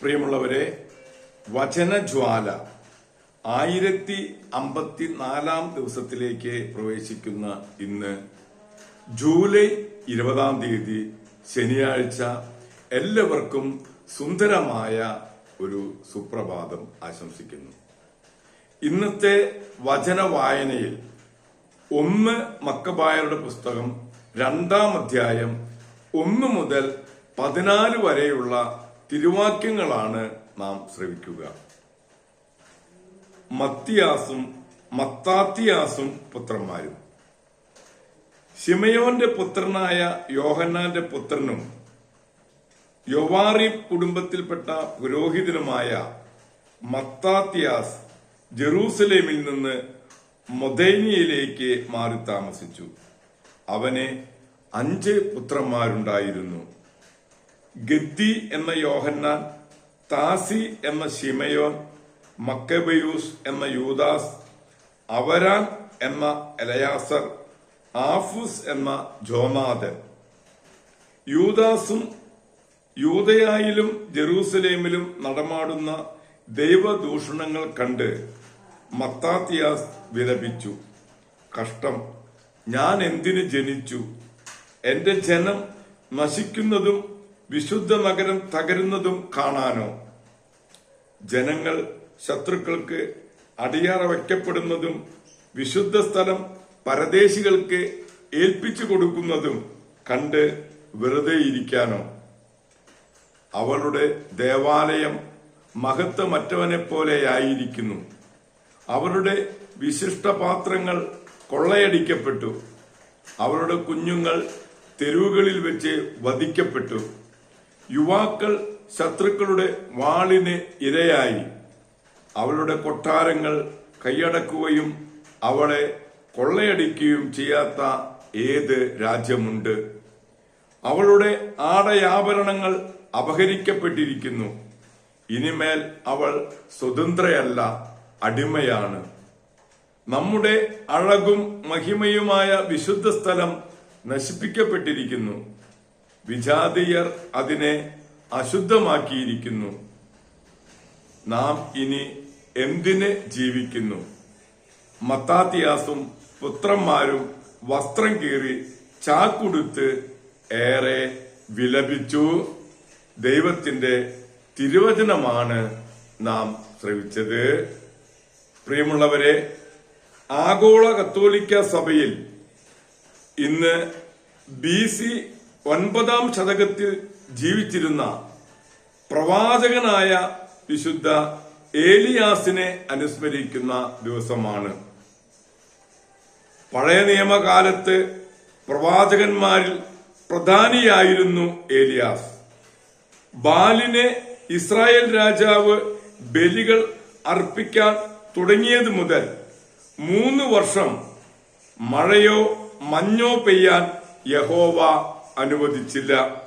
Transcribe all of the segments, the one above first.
പ്രിയമുള്ളവരെ വചനജ്വാല ആയിരത്തി അമ്പത്തി നാലാം ദിവസത്തിലേക്ക് പ്രവേശിക്കുന്ന ഇന്ന് ജൂലൈ ഇരുപതാം തീയതി ശനിയാഴ്ച എല്ലാവർക്കും സുന്ദരമായ ഒരു സുപ്രഭാതം ആശംസിക്കുന്നു. ഇന്നത്തെ വചന വായനയിൽ ഒന്ന് മക്കബായരുടെ പുസ്തകം രണ്ടാം അധ്യായം ഒന്ന് മുതൽ പതിനാല് വരെയുള്ള തിരുവാക്യങ്ങളാണ് നാം ശ്രവിക്കുക. മത്തിയാസും മത്താത്തിയാസും പുത്രന്മാരും. ഷിമയോന്റെ പുത്രനായ യോഹന്നാന്റെ പുത്രനും യൊവാറി കുടുംബത്തിൽപ്പെട്ട പുരോഹിതനുമായ മത്താത്തിയാസ് ജെറൂസലേമിൽ നിന്ന് മൊതേനിയയിലേക്ക് മാറി താമസിച്ചു. അവന് അഞ്ച് പുത്രന്മാരുണ്ടായിരുന്നു. ഗദ്ദി എന്ന യോഹന്നാൻ താസി എന്ന ഷിമയോൻ മക്കബയൂസ് എന്ന യൂദാസ് അവരാൻ എന്ന എലയാസർ ആഫൂസ് എന്ന ജോനാഥൻ യൂദാസും യൂതയായിലും ജെറൂസലേമിലും നടമാടുന്ന ദൈവദൂഷണങ്ങൾ കണ്ട് മത്താത്തിയാസ് വിലപിച്ചു. കഷ്ടം. ഞാൻ എന്തിനു ജനിച്ചു? എന്റെ ജനം നശിക്കുന്നതും വിശുദ്ധ നഗരം തകരുന്നതും കാണാനോ. ജനങ്ങൾ ശത്രുക്കൾക്ക് അടിയാറ വയ്ക്കപ്പെടുന്നതും വിശുദ്ധ സ്ഥലം പരദേശികൾക്ക് ഏൽപ്പിച്ചു കൊടുക്കുന്നതും കണ്ട് വെറുതെ ഇരിക്കാനോ. അവളുടെ ദേവാലയം മഹത്വമറ്റവനെ പോലെയായിരിക്കുന്നു അവരുടെ വിശിഷ്ട പാത്രങ്ങൾ കൊള്ളയടിക്കപ്പെട്ടു. അവരുടെ കുഞ്ഞുങ്ങൾ തെരുവുകളിൽ വെച്ച് വധിക്കപ്പെട്ടു. യുവാക്കൾ ശത്രുക്കളുടെ വാളിന് ഇരയായി. അവളുടെ കൊട്ടാരങ്ങൾ കൈയടക്കുകയും അവളെ കൊള്ളയടിക്കുകയും ചെയ്യാത്ത ഏത് രാജ്യമുണ്ട്? അവളുടെ ആടയാഭരണങ്ങൾ അപഹരിക്കപ്പെട്ടിരിക്കുന്നു. ഇനിമേൽ അവൾ സ്വതന്ത്രയല്ല അടിമയാണ്. നമ്മുടെ അഴകും മഹിമയുമായ വിശുദ്ധ സ്ഥലം നശിപ്പിക്കപ്പെട്ടിരിക്കുന്നു. വിജാതീയർ അതിനെ അശുദ്ധമാക്കിയിരിക്കുന്നു. നാം ഇനി എന്തിന് ജീവിക്കുന്നു? മത്താത്തിയാസും പുത്രന്മാരും വസ്ത്രം കീറി ചാക്കുടുത്ത് ഏറെ വിലപിച്ചു. ദൈവത്തിന്റെ തിരുവചനമാണ് നാം ശ്രവിച്ചത്. പ്രിയമുള്ളവരെ ആഗോള കത്തോലിക്ക സഭയിൽ ഇന്ന് ബി സി ഒൻപതാം ശതകത്തിൽ ജീവിച്ചിരുന്ന പ്രവാചകനായ വിശുദ്ധ ഏലിയാസിനെ അനുസ്മരിക്കുന്ന ദിവസമാണ്. പഴയ നിയമകാലത്ത് പ്രവാചകന്മാരിൽ പ്രധാനിയായിരുന്നു ഏലിയാസ്. ബാലിനെ ഇസ്രായേൽ രാജാവ് ബലികൾ അർപ്പിക്കാൻ തുടങ്ങിയത് മുതൽ മൂന്ന് വർഷം മഴയോ മഞ്ഞോ പെയ്യാൻ യഹോവ അനുവദിച്ചില്ല.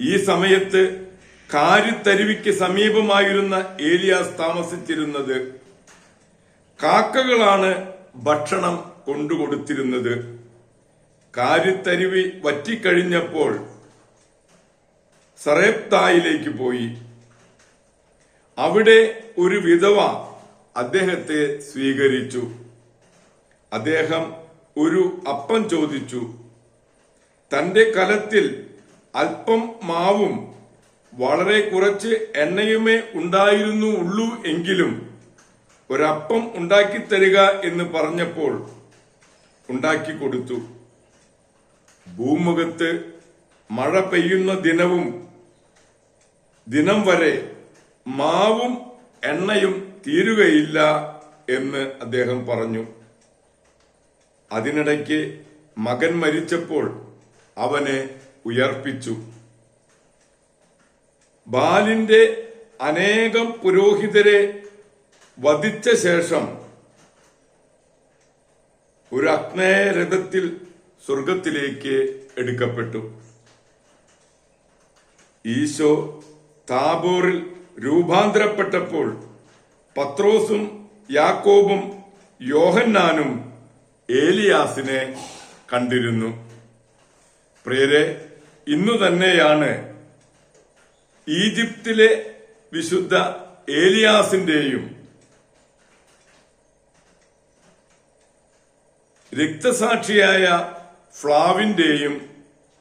ഈ സമയത്ത് കാരിത്തരുവിക്ക് സമീപമായിരുന്ന ഏലിയാസ് താമസിച്ചിരുന്നത്. കാക്കകളാണ് ഭക്ഷണം കൊണ്ടുകൊടുത്തിരുന്നത്. കാരിത്തരുവി വറ്റിക്കഴിഞ്ഞപ്പോൾ സറേപ്തായിലേക്ക് പോയി. അവിടെ ഒരു വിധവ അദ്ദേഹത്തെ സ്വീകരിച്ചു. അദ്ദേഹം ഒരു അപ്പം ചോദിച്ചു തന്റെ കലത്തിൽ അല്പം മാവും വളരെ കുറച്ച് എണ്ണയുമേ ഉണ്ടായിരുന്നു ഉള്ളൂ എങ്കിലും ഒരപ്പം ഉണ്ടാക്കി തരിക എന്ന് പറഞ്ഞപ്പോൾ ഉണ്ടാക്കി കൊടുത്തു. ഭൂമുഖത്ത് മഴ പെയ്യുന്ന ദിനവും ദിനം വരെ മാവും എണ്ണയും തീരുകയില്ല എന്ന് അദ്ദേഹം പറഞ്ഞു. അതിനിടയ്ക്ക് മകൻ മരിച്ചപ്പോൾ അവനെ ഉയർപ്പിച്ചു. ബാലിന്റെ അനേകം പുരോഹിതരെ വധിച്ച ശേഷം ഒരു അഗ്നേയരഥത്തിൽ സ്വർഗത്തിലേക്ക് എടുക്കപ്പെട്ടു. ഈശോ താബോറിൽ രൂപാന്തരപ്പെട്ടപ്പോൾ പത്രോസും യാക്കോബും യോഹന്നാനും ഏലിയാസിനെ കണ്ടിരുന്നു. പ്രിയരെ ഇന്നു തന്നെയാണ് ഈജിപ്തിലെ വിശുദ്ധ ഏലിയാസിന്റെയും രക്തസാക്ഷിയായ ഫ്ലാവിന്റെയും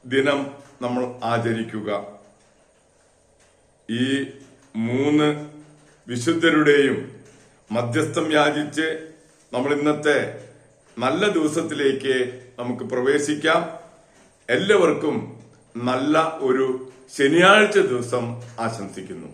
ദിനം നമ്മൾ ആചരിക്കുക. ഈ മൂന്ന് വിശുദ്ധരുടെയും മധ്യസ്ഥം യാചിച്ച് നമ്മൾ ഇന്നത്തെ നല്ല ദിവസത്തിലേക്ക് നമുക്ക് പ്രവേശിക്കാം. എല്ലാവർക്കും നല്ല ഒരു ശനിയാഴ്ച ദിവസം ആശംസിക്കുന്നു.